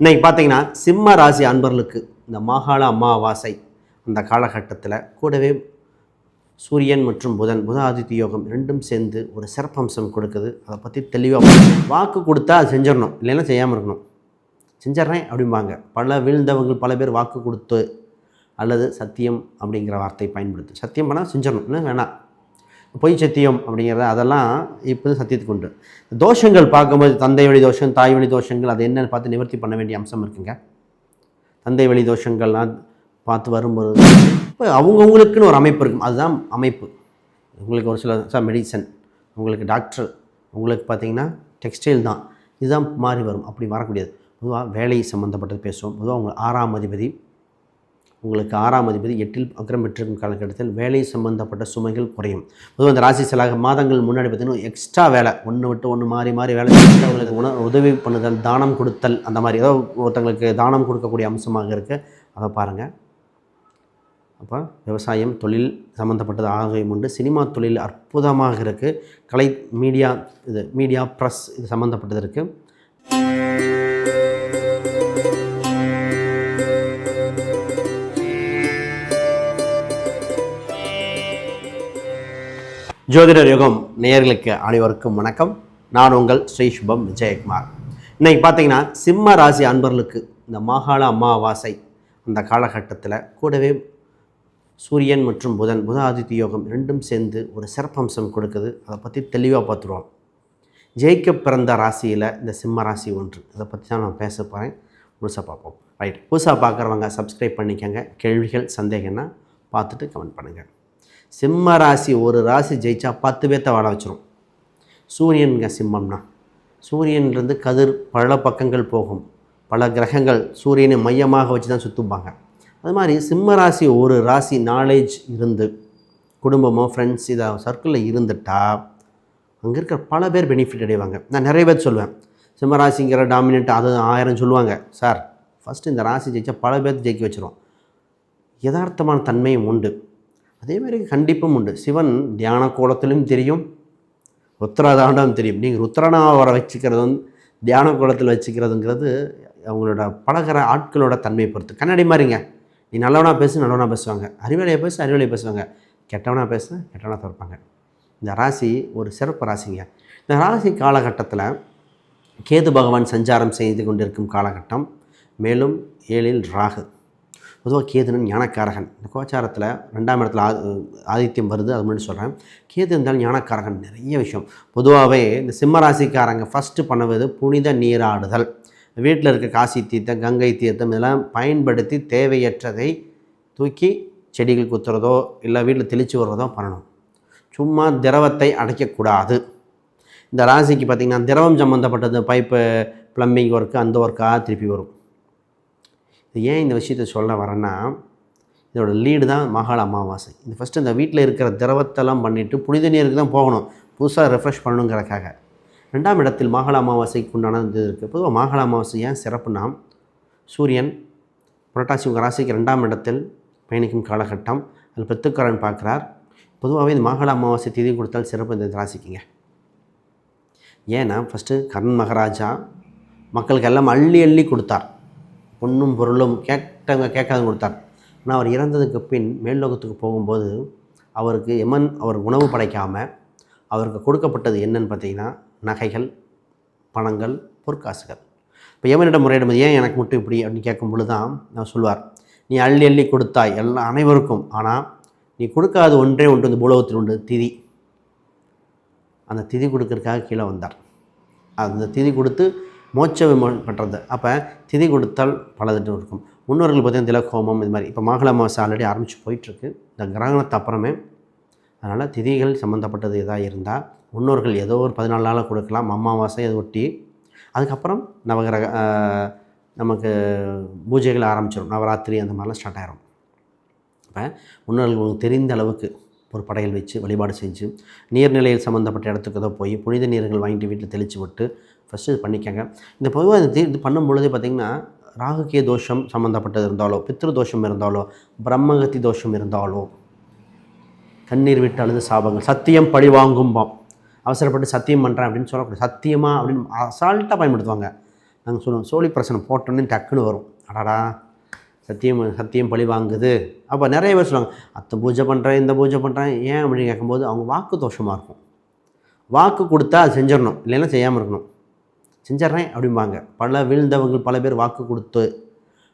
இன்னைக்கு பார்த்தீங்கன்னா சிம்ம ராசி அன்பர்களுக்கு இந்த மாகாள அமாவாசை அந்த காலகட்டத்தில் கூடவே சூரியன் மற்றும் புதன் புத ஆதித்ய யோகம் ரெண்டும் சேர்ந்து ஒரு சிறப்பம்சம் கொடுக்குது. அதை பற்றி தெளிவாக வாக்கு கொடுத்தா அது செஞ்சிடணும். இல்லைன்னா செய்யாமல் இருக்கணும். செஞ்சிட்றேன் அப்படிம்பாங்க. பல வீழ்ந்தவங்க பல பேர் வாக்கு கொடுத்து அல்லது சத்தியம் அப்படிங்கிற வார்த்தை பயன்படுத்து. சத்தியம் பண்ணால் செஞ்சிடணும். இல்லை வேணாம். பொய் சத்தியம் அப்படிங்கிறத அதெல்லாம் இப்போ சத்தியத்துக்கு உண்டு. தோஷங்கள் பார்க்கும்போது தந்தை வழி தோஷம் தாய் வழி தோஷங்கள் அது என்னென்னு பார்த்து நிவர்த்தி பண்ண வேண்டிய அம்சம் இருக்குங்க. தந்தை வழி தோஷங்கள்லாம் பார்த்து வரும்போது இப்போ அவங்கவுங்களுக்குன்னு ஒரு அமைப்பு இருக்கும். அதுதான் அமைப்பு. உங்களுக்கு ஒரு சில சார் மெடிசன் உங்களுக்கு டாக்டர் உங்களுக்கு பார்த்தீங்கன்னா டெக்ஸ்டைல் தான். இதுதான் மாறி வரும். அப்படி வரக்கூடியது பொதுவாக வேலை சம்மந்தப்பட்டது பேசுவோம். பொதுவாக உங்கள் ஆறாம் அதிபதி உங்களுக்கு ஆறாம் அதிபதி எட்டில் அக்ரம் பெற்றிருக்கும் காலகட்டத்தில் வேலை சம்பந்தப்பட்ட சுமைகள் குறையும். பொதுவாக இந்த ராசி செலாக மாதங்கள் முன்னாடி பார்த்தீங்கன்னா எக்ஸ்ட்ரா வேலை ஒன்று விட்டு ஒன்று மாறி மாறி வேலை செஞ்சு அவங்களுக்கு உதவி பண்ணுதல் தானம் கொடுத்தல் அந்த மாதிரி ஏதோ ஒருத்தங்களுக்கு தானம் கொடுக்கக்கூடிய அம்சமாக இருக்குது அதை பாருங்கள் அப்போ விவசாயம் தொழில் சம்மந்தப்பட்டது ஆகையும் உண்டு. சினிமா தொழில் அற்புதமாக இருக்குது கலை மீடியா இது மீடியா ப்ரெஸ் இது சம்மந்தப்பட்டது இருக்குது ஜோதிடர் யுகம் நேர்களுக்கு அனைவருக்கும் வணக்கம். நான் உங்கள் ஸ்ரீ சுபம் விஜயகுமார். இன்னைக்கு பார்த்தீங்கன்னா சிம்ம ராசி அன்பர்களுக்கு இந்த மாகாள அமாவாசை அந்த காலகட்டத்தில் கூடவே சூரியன் மற்றும் புதன் புத ஆதித்ய யோகம் ரெண்டும் சேர்ந்து ஒரு சிறப்பம்சம் கொடுக்குது. அதை பற்றி தெளிவாக பார்த்துருவோம். ஜெயிக்க பிறந்த ராசியில் இந்த சிம்ம ராசி ஒன்று. அதை பற்றி தான் நான் பேச போகிறேன் முழுசாக பார்ப்போம். ரைட் புதுசாக பார்க்குறவங்க சப்ஸ்கிரைப் பண்ணிக்கோங்க. கேள்விகள் சந்தேகம்னா பார்த்துட்டு கமெண்ட் பண்ணுங்கள் சிம்ம ராசி ஒரு ராசி ஜெயிச்சா பத்து பேர்த்த வாழ வச்சிரும். சூரியனுங்க சிம்மம்னா சூரியன்லேருந்து கதிர் பல பக்கங்கள் போகும். பல கிரகங்கள் சூரியனை மையமாக வச்சு தான் சுற்றுப்பாங்க அது மாதிரி சிம்ம ராசி ஒரு ராசி நாலேஜ் இருந்து குடும்பமோ ஃப்ரெண்ட்ஸ் இதை சர்க்கிளில் இருந்துட்டா அங்கே இருக்கிற பல பேர் பெனிஃபிட் அடைவாங்க. நான் நிறைய பேர் சொல்லுவேன் சிம்மராசிங்கிற டாமினேட் அது ஆயிரம் சொல்லுவாங்க. சார் ஃபஸ்ட்டு இந்த ராசி ஜெயிச்சா பல பேர் ஜெயிக்க வச்சிரும். யதார்த்தமான தன்மையும் உண்டு. அதே மாதிரி கண்டிப்பும் உண்டு. சிவன் தியான கோலத்திலும் தெரியும். ருத்ராதாண்டம் தெரியும். நீங்கள் ருத்ரனாவரை வச்சுக்கிறது வந்து தியான கோலத்தில் வச்சுக்கிறதுங்கிறது அவங்களோட பழகிற ஆட்களோட தன்மையை பொறுத்து. கண்ணாடி மாதிரிங்க நீ நல்லவனாக பேசு நல்லவனாக பேசுவாங்க. அறிவாளியாக பேசு அறிவாளியை பேசுவாங்க. கெட்டவனாக பேசு கெட்டவனாக தவிர்ப்பாங்க. இந்த ராசி ஒரு சிறப்பு ராசிங்க. இந்த ராசி காலகட்டத்தில் கேது பகவான் சஞ்சாரம் செய்து கொண்டிருக்கும் காலகட்டம். மேலும் ஏழில் ராகு. பொதுவாக கேதுனன் ஞானக்காரகன். இந்த கோச்சாரத்தில் ரெண்டாம் இடத்துல ஆதித்யம் வருது அது முன்னாடி சொல்கிறேன் கேது இருந்தாலும் ஞானக்காரகன் நிறைய விஷயம். பொதுவாகவே இந்த சிம்மராசிக்காரங்க ஃபஸ்ட்டு பண்ணுவது புனித நீராடுதல். வீட்டில் இருக்க காசி தீர்த்தம் கங்கை தீர்த்தம் இதெல்லாம் பயன்படுத்தி தேவையற்றதை தூக்கி செடிகள் குத்துறதோ இல்லை வீட்டில் தெளித்து விடுறதோ பண்ணணும். சும்மா திரவத்தை அடைக்கக்கூடாது. இந்த ராசிக்கு பார்த்திங்கன்னா திரவம் சம்மந்தப்பட்டது பைப்பு ப்ளம்பிங் ஒர்க்கு அந்த ஒர்க்காக திருப்பி வரும். ஏன் இந்த விஷயத்தை சொல்ல வரேன்னா இதோட லீடு தான் மகாள அமாவாசை. இது ஃபஸ்ட்டு இந்த வீட்டில் இருக்கிற திரவத்தெல்லாம் பண்ணிவிட்டு புனித நீருக்கு தான் போகணும். புதுசாக ரெஃப்ரெஷ் பண்ணணுங்கிறக்காக ரெண்டாம் இடத்தில் மாகாள அமாவாசைக்கு உண்டான இது இருக்குது பொதுவாக மாகாள அமாவாசை ஏன் சிறப்புனா சூரியன் புரட்டாசி உங்கள் ராசிக்கு ரெண்டாம் இடத்தில் பயணிக்கும் காலகட்டம். அதில் பித்துக்காரன் பார்க்குறார். பொதுவாகவே இந்த மாகாள அமாவாசை தேதி கொடுத்தால் சிறப்பு இந்த ராசிக்குங்க. ஏன்னா ஃபஸ்ட்டு கர்ணன் மகாராஜா மக்களுக்கு எல்லாம் அள்ளி அள்ளி கொடுத்தார். பொண்ணும் பொருளும் கேட்டவங்க கேட்காதவங்க கொடுத்தார். ஆனால் அவர் இறந்ததுக்கு பின் மேல்லோகத்துக்கு போகும்போது அவருக்கு எமன் அவர் உணவு படைக்காமல் அவருக்கு கொடுக்கப்பட்டது என்னன்னு பார்த்தீங்கன்னா நகைகள் பணங்கள் பொற்காசுகள். இப்போ எமனிடம் முறையிடும்போது ஏன் எனக்கு மட்டும் இப்படி? அப்படின்னு கேட்கும் பொழுது தான் நான் சொல்வார் நீ அள்ளி அள்ளி கொடுத்தாய் எல்லா அனைவருக்கும். ஆனால் நீ கொடுக்காத ஒன்றே ஒன்று இந்த பூலோகத்தில் உண்டு. திதி. அந்த திதி கொடுக்கறதுக்காக கீழே வந்தார். அந்த திதி கொடுத்து மோட்ச விமோசனம் பண்ணுறது அப்போ திதி கொடுத்தால் பலதிட்டு இருக்கும். முன்னோர்கள் பார்த்தீங்கன்னா திலகோமம் இது மாதிரி. இப்போ மாகள மாதம் ஆல்ரெடி ஆரம்பித்து போயிட்டுருக்கு. இந்த கிரகணத்து அப்புறமே அதனால் திதிகள் சம்மந்தப்பட்டது எதாக இருந்தால் முன்னோர்கள் ஏதோ ஒரு பதினாலு நாளாக கொடுக்கலாம். அம்மாவாசை அதை ஒட்டி. அதுக்கப்புறம் நவகிரக நமக்கு பூஜைகள் ஆரம்பிச்சிடும் நவராத்திரி அந்த மாதிரிலாம் ஸ்டார்ட் ஆகிரும் இப்போ முன்னோர்கள் உங்களுக்கு தெரிந்த அளவுக்கு ஒரு படையல் வச்சு வழிபாடு செஞ்சு நீர்நிலையில் சம்மந்தப்பட்ட இடத்துக்கு ஏதோ போய் புனித நீர்கள் வாங்கிட்டு வீட்டில் தெளித்து விட்டு ஃபஸ்ட்டு இது பண்ணிக்கங்க. இந்த பொதுவாக இது இது பண்ணும் பொழுதே பார்த்திங்கன்னா ராகுகே தோஷம் சம்மந்தப்பட்டது இருந்தாலோ பித்ரு தோஷம் இருந்தாலோ பிரம்மகத்தி தோஷம் இருந்தாலோ கண்ணீர் விட்டு அழுது சாபங்கள் சத்தியம் பழி வாங்கும்பாம். அவசரப்பட்டு சத்தியம் பண்ணுறேன் அப்படின்னு சொல்லக்கூடாது. சத்தியமாக அப்படின்னு அசால்ட்டாக பயன்படுத்துவாங்க. நாங்கள் சொல்லுவோம் சோழி பிரசனம் போட்டோன்னே டக்குன்னு வரும். அடாடா சத்தியம் சத்தியம் பழி வாங்குது. அப்போ நிறைய பேர் சொல்லுவாங்க அத்தை பூஜை பண்ணுறேன் இந்த பூஜை பண்ணுறேன் ஏன் அப்படின்னு கேட்கும்போது அவங்க வாக்கு தோஷமாக இருக்கும். வாக்கு கொடுத்தா அது செஞ்சிடணும். இல்லைன்னா செய்யாமல் இருக்கணும். செஞ்சிட்றேன் அப்படிம்பாங்க. பல வீழ்ந்தவங்க பல பேர் வாக்கு கொடுத்து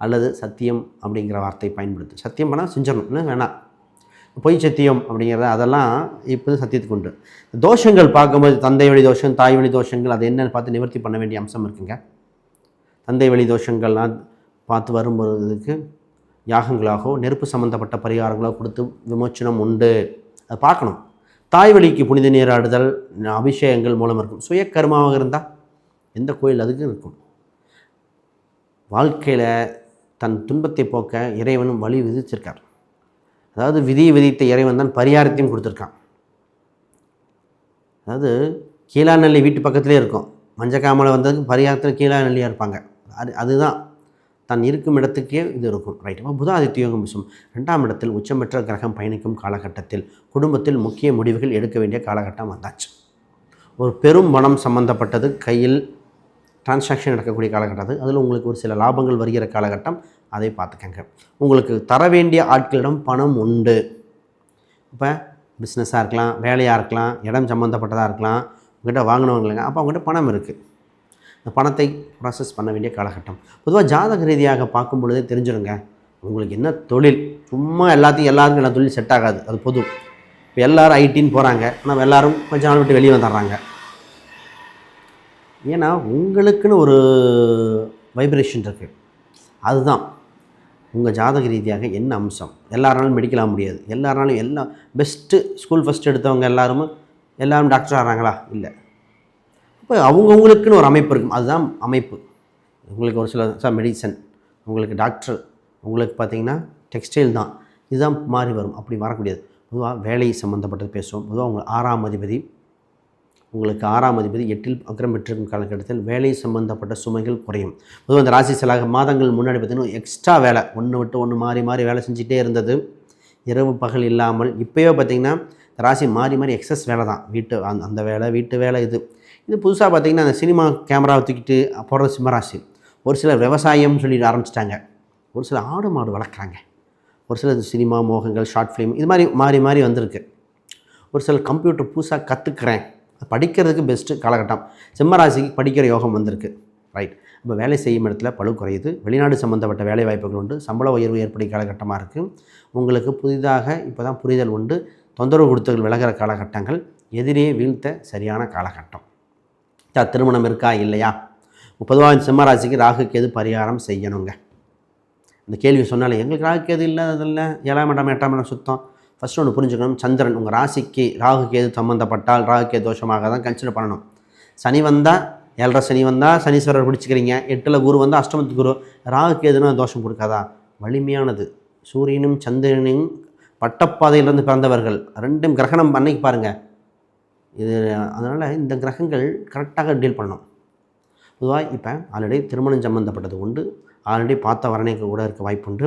அல்லது சத்தியம் அப்படிங்கிற வார்த்தை பயன்படுத்து. சத்தியம் பண்ணால் செஞ்சிடணும். இல்லை வேணாம். பொய் சத்தியம் அப்படிங்கிறத அதெல்லாம் இப்போ சத்தியத்துக்கு உண்டு. தோஷங்கள் பார்க்கும்போது தந்தை வழி தோஷம் தாய் வழி தோஷங்கள் அது என்னன்னு பார்த்து நிவர்த்தி பண்ண வேண்டிய அம்சம் இருக்குங்க. தந்தை வழி தோஷங்கள்லாம் பார்த்து வரும்போதுக்கு யாகங்களாகவோ நெருப்பு சம்மந்தப்பட்ட பரிகாரங்களோ கொடுத்து விமோச்சனம் உண்டு. அதை பார்க்கணும். தாய் வழிக்கு புனித நீராடுதல் அபிஷேகங்கள் மூலம் இருக்கும். சுய கர்மாவாக இருந்தால் எந்த கோயில் அதுக்கும் இருக்கும். வாழ்க்கையில் தன் துன்பத்தை போக்க இறைவனும் வழி விதிச்சிருக்கார். அதாவது விதியை விதித்த இறைவன் தான் பரிகாரத்தையும் கொடுத்துருக்கான். அதாவது கீழாநெல்லி வீட்டு பக்கத்துலேயே இருக்கும். மஞ்சக்காமலை வந்ததுக்கு பரிகாரத்தில் கீழாநெல்லியாக இருப்பாங்க. அது அதுதான். தன் இருக்கும் இடத்துக்கே இது இருக்கும். ரைட் அப்போ புதாதித்ய யோகம் விஷயம் ரெண்டாம் இடத்தில் உச்சமற்ற கிரகம் பயணிக்கும் காலகட்டத்தில் குடும்பத்தில் முக்கிய முடிவுகள் எடுக்க வேண்டிய காலகட்டம் வந்தாச்சு. ஒரு பெரும் மனம் சம்பந்தப்பட்டது கையில் டிரான்சாக்ஷன் நடக்கக்கூடிய காலகட்டம் அதில் உங்களுக்கு ஒரு சில லாபங்கள் வருகிற காலகட்டம் அதை பார்த்துக்கங்க. உங்களுக்கு தர வேண்டிய ஆட்களிடம் பணம் உண்டு. இப்போ பிஸ்னஸாக இருக்கலாம் வேலையாக இருக்கலாம் இடம் சம்மந்தப்பட்டதாக இருக்கலாம் உங்கள்கிட்ட வாங்கினவங்களுங்க அப்போ அவங்ககிட்ட பணம் இருக்குது இந்த பணத்தை ப்ராசஸ் பண்ண வேண்டிய காலகட்டம். பொதுவாக ஜாதக ரீதியாக பார்க்கும் பொழுதே தெரிஞ்சிருங்க உங்களுக்கு என்ன தொழில்? சும்மா எல்லாத்தையும் எல்லாருக்கும் எல்லா தொழில் செட் ஆகாது. அது பொது. இப்போ எல்லோரும் ஐடின்னு போகிறாங்க ஆனால் எல்லோரும் கொஞ்ச நாள் விட்டு வெளியே வந்துடுறாங்க. ஏன்னா உங்களுக்குன்னு ஒரு வைப்ரேஷன் இருக்குது அதுதான். உங்கள் ஜாதக ரீதியாக என்ன அம்சம்? எல்லாராலும் மெடிக்கலாக முடியாது. எல்லாராலும் எல்லாம் பெஸ்ட்டு ஸ்கூல் ஃபஸ்ட் எடுத்தவங்க எல்லாரும் எல்லாரும் டாக்டர் ஆகிறாங்களா இல்லை. இப்போ அவங்கவுங்களுக்குன்னு ஒரு அமைப்பு இருக்கும். அதுதான் அமைப்பு. உங்களுக்கு ஒரு சில சார் மெடிசன் உங்களுக்கு டாக்டர் உங்களுக்கு பார்த்தீங்கன்னா டெக்ஸ்டைல் தான். இதுதான் மாறி வரும். அப்படி வரக்கூடியது. பொதுவாக வேலை சம்மந்தப்பட்டது பேசுவோம். பொதுவாக உங்கள் ஆறாம் அதிபதி உங்களுக்கு ஆறாம் அதிபதி எட்டில் அக்கரம் பெற்றிருக்கும் காலகட்டத்தில் வேலை சம்பந்தப்பட்ட சுமைகள் குறையும். பொதுவாக அந்த ராசி சில மாதங்கள் முன்னாடி பார்த்தீங்கன்னா எக்ஸ்ட்ரா வேலை. ஒன்று விட்டு ஒன்று மாறி மாறி வேலை செஞ்சுட்டே இருந்தது. இரவு பகல் இல்லாமல் இப்போயோ பார்த்திங்கன்னா ராசி மாறி மாறி எக்ஸஸ் வேலை தான். வீட்டு அந்த அந்த வேலை வீட்டு வேலை இது. இது புதுசாக பார்த்திங்கன்னா அந்த சினிமா கேமராவை தூக்கிட்டு போடுற சிம்மராசி. ஒரு சிலர் விவசாயம்னு சொல்லிட்டு ஆரம்பிச்சிட்டாங்க. ஒரு சில ஆடு மாடு வளர்க்குறாங்க. ஒரு சில சினிமா மோகங்கள் ஷார்ட் ஃபிலிம் இது மாதிரி மாறி மாறி வந்திருக்கு. ஒரு சில கம்ப்யூட்டர் புதுசாக கற்றுக்கிறேன் படிக்கிறதுக்கு பெஸ்ட்டு காலகட்டம். சிம்மராசிக்கு படிக்கிற யோகம் வந்திருக்கு. ரைட் இப்போ வேலை செய்யும் இடத்துல பழு குறையுது. வெளிநாடு சம்மந்தப்பட்ட வேலை வாய்ப்புகள் உண்டு. சம்பள உயர்வு ஏற்படும் காலகட்டமாக இருக்குது உங்களுக்கு புதிதாக இப்போ தான் புரிதல் உண்டு. தொந்தரவு கொடுத்தல் விலகிற காலகட்டங்கள். எதிரே வீழ்த்த சரியான காலகட்டம். திருமணம் இருக்கா இல்லையா? பொதுவாக சிம்மராசிக்கு ராகுக்கு எது பரிகாரம் செய்யணுங்க. இந்த கேள்வி சொன்னாலே எங்களுக்கு ராகுக்கு எது இல்லை அதில் ஏழாம் இடம் எட்டாம் இடம் சுத்தம். ஃபஸ்ட்டு ஒன்று புரிஞ்சுக்கணும். சந்திரன் உங்கள் ராசிக்கு ராகுக்கு எது சம்மந்தப்பட்டால் ராகுக்கு தோஷமாக தான் கன்சிடர் பண்ணணும். சனி வந்தால் ஏழரை சனி வந்தால் சனீஸ்வரர் பிடிச்சிக்கிறீங்க. எட்டில் குரு வந்தால் அஷ்டமத்து குரு. ராகுக்கு எதுனா தோஷம் கொடுக்காதா? வலிமையானது. சூரியனும் சந்திரனும் பட்டப்பாதையிலிருந்து பிறந்தவர்கள். ரெண்டும் கிரகணம் அன்னைக்கு பாருங்கள் இது அதனால் இந்த கிரகங்கள் கரெக்டாக டீல் பண்ணணும். பொதுவாக இப்போ ஆல்ரெடி திருமணம் சம்மந்தப்பட்டது உண்டு. ஆல்ரெடி பார்த்த வரணைக்கு கூட இருக்க வாய்ப்பு உண்டு.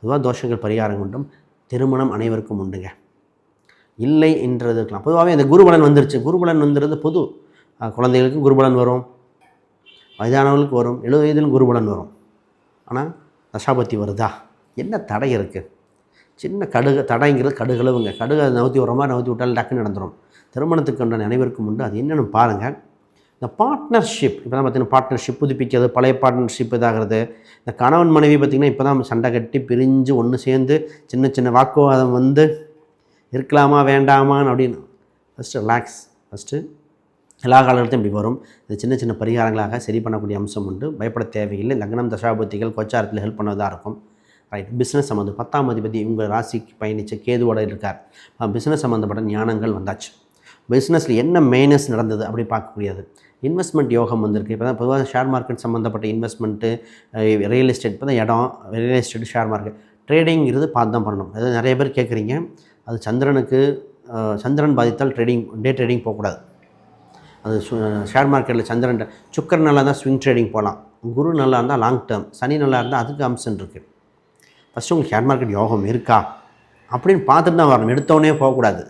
பொதுவாக தோஷங்கள் பரிகாரம் உண்டும். திருமணம் அனைவருக்கும் உண்டுங்க. இல்லை என்றது இருக்கலாம். பொதுவாகவே இந்த குருபலன் வந்துருச்சு. குருபலன் வந்துடுறது பொது. குழந்தைகளுக்கு குருபலன் வரும். வயதானவர்களுக்கு வரும். எழுபது வயதிலும் குருபலன் வரும். ஆனால் தசாபத்தி வருதா? என்ன தடை இருக்குது சின்ன கடுகு தடைங்கிறது கடுகளவுங்க. கடுகு அதை நவுத்தி விட்ற மாதிரி நவுத்தி விட்டாலும் டக்குன்னு நடந்துடும் திருமணத்துக்கு உண்டான அனைவருக்கும் உண்டு. அது என்னென்னு பாருங்கள் இந்த பார்ட்னர்ஷிப் இப்போ தான் பார்த்தீங்கன்னா பார்ட்னர்ஷிப் புதுப்பிக்கிறது பழைய பார்ட்னர்ஷிப் இதாகிறது. இந்த கணவன் மனைவி பார்த்திங்கன்னா இப்போ தான் சண்டை கட்டி பிரிஞ்சு ஒன்று சேர்ந்து சின்ன சின்ன வாக்குவாதம் வந்து இருக்கலாமா வேண்டாமான்னு அப்படின்னு ஃபஸ்ட்டு ரிலாக்ஸ் ஃபஸ்ட்டு எல்லா காலகட்டத்தையும் இப்படி வரும். இது சின்ன சின்ன பரிகாரங்களாக சரி பண்ணக்கூடிய அம்சம் உண்டு. பயப்பட தேவையில்லை. லக்னம் தசாபத்திகள் கொச்சாரத்தில் ஹெல்ப் பண்ணதாக இருக்கும். ரைட் பிஸ்னஸ் சம்மந்தம் பத்தாம் அதிபதி உங்கள் ராசிக்கு பயணித்த கேதுவோட இருக்கார். பிஸ்னஸ் சம்மந்தப்பட்ட ஞானங்கள் வந்தாச்சு. பிஸ்னஸில் என்ன மைனஸ் நடந்தது அப்படி பார்க்கக்கூடியது. இன்வெஸ்ட்மெண்ட் யோகம் வந்திருக்கு. இப்போ தான் பொதுவாக ஷேர் மார்க்கெட் சம்மந்தப்பட்ட இன்வெஸ்ட்மெண்ட்டு ரியல் எஸ்டேட் இப்போ தான் இடம் ரியல் எஸ்டேட் ஷேர் மார்க்கெட் ட்ரேடிங்கிறது பார்த்து தான் பண்ணணும். அதாவது நிறைய பேர் கேட்குறீங்க அது சந்திரனுக்கு சந்திரன் பாதித்தால் ட்ரேடிங் டே ட்ரேடிங் போகக்கூடாது. அது ஷேர் மார்க்கெட்டில் சந்திரன் சுக்கர் நல்லா இருந்தால் ஸ்விங் ட்ரேடிங் போகலாம். குரு நல்லா இருந்தால் லாங் டேர்ம் சனி நல்லா இருந்தால் அதுக்கு அம்சம் இருக்குது ஃபஸ்ட்டு உங்களுக்கு ஷேர் மார்க்கெட் யோகம் இருக்கா? அப்படின்னு பார்த்துட்டு தான் வரணும். எடுத்தோடனே போகக்கூடாது.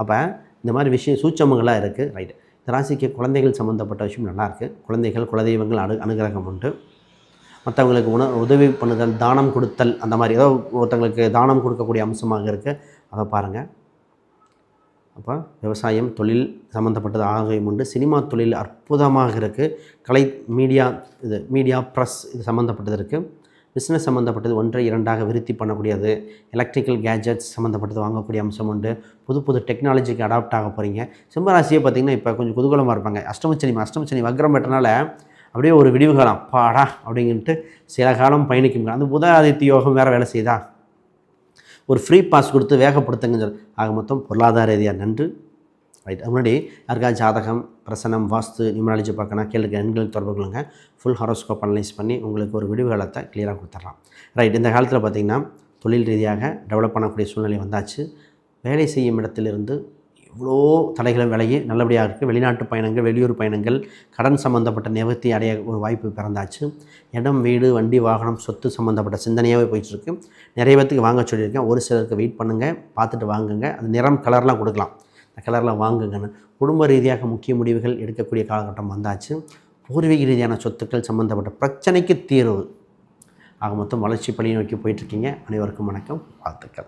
அப்போ இந்த மாதிரி விஷயம் சூச்சமங்களாக இருக்குது ரைட் இந்த ராசிக்கு குழந்தைகள் சம்மந்தப்பட்ட விஷயம் நல்லாயிருக்கு குழந்தைகள் குலதெய்வங்கள் அனு அனுகிரகம் உண்டு. மற்றவங்களுக்கு உண உதவி பண்ணுதல் தானம் கொடுத்தல் அந்த மாதிரி ஏதோ ஒருத்தங்களுக்கு தானம் கொடுக்கக்கூடிய அம்சமாக இருக்குது அதை பாருங்கள் அப்போ விவசாயம் தொழில் சம்மந்தப்பட்டது ஆகையும் உண்டு. சினிமா தொழில் அற்புதமாக இருக்குது கலை மீடியா இது மீடியா ப்ரெஸ் இது சம்மந்தப்பட்டது இருக்குது பிஸ்னஸ் சம்மந்தப்பட்டது ஒன்றை இரண்டாக விருத்தி பண்ணக்கூடியது. எலக்ட்ரிக்கல் கேஜெட்ஸ் சம்மந்தப்பட்டது வாங்கக்கூடிய அம்சம் உண்டு. புது புது டெக்னாலஜிக்கு அடாப்ட் ஆக போகிறீங்க சிம்மராசியை பார்த்திங்கன்னா இப்போ கொஞ்சம் குதூகலமாக இருப்பாங்க. அஷ்டமச்சனி அஷ்டமச்சனி வக்ரம் பெற்றனால அப்படியே ஒரு விடிவு காலம் பாடா அப்படின்ட்டு சில காலம் பயணிக்கும். அந்த புத ஆதித்ய யோகம் வேறு வேலை செய்தா ஒரு ஃப்ரீ பாஸ் கொடுத்து வேகப்படுத்துங்கன்னு சொல்லி ஆக மொத்தம் பொருளாதார ரீதியாக நன்று. ரைட் அது முன்னாடி யாருக்கா ஜாதகம் பிரசனம் வாஸ்து நியூமராலஜி பார்க்கணும் கேளுக்கு எண்களுக்கு தொடர்பு கொள்ளுங்க. ஃபுல் ஹாரோஸ்கோப் அனலைஸ் பண்ணி உங்களுக்கு ஒரு விடுகாலத்தை கிளியராக கொடுத்துட்லாம் ரைட் இந்த காலத்தில் பார்த்திங்கன்னா தொழில் ரீதியாக டெவலப் பண்ணக்கூடிய சூழ்நிலை வந்தாச்சு. வேலை செய்யும் இடத்திலிருந்து இவ்வளோ தடைகளும் விலகி நல்லபடியாக இருக்குது வெளிநாட்டு பயணங்கள் வெளியூர் பயணங்கள் கடன் சம்மந்தப்பட்ட நிவர்த்தி அடைய ஒரு வாய்ப்பு பிறந்தாச்சு. இடம் வீடு வண்டி வாகனம் சொத்து சம்மந்தப்பட்ட சிந்தனையாகவே போயிட்டுருக்கு. நிறைய பேத்துக்கு வாங்க சொல்லியிருக்கேன். ஒரு சிலருக்கு வெயிட் பண்ணுங்கள் பார்த்துட்டு வாங்குங்க. அது நிறம் கலர்லாம் கொடுக்கலாம். கலரெலாம் வாங்குங்கன்னு குடும்ப ரீதியாக முக்கிய முடிவுகள் எடுக்கக்கூடிய காலகட்டம் வந்தாச்சு. பூர்வீக ரீதியான சொத்துக்கள் சம்மந்தப்பட்ட பிரச்சனைக்கு தீர்வு. ஆக மொத்தம் வளர்ச்சி பணியை நோக்கி போயிட்டுருக்கீங்க அனைவருக்கும் வணக்கம். வாழ்த்துக்கள்.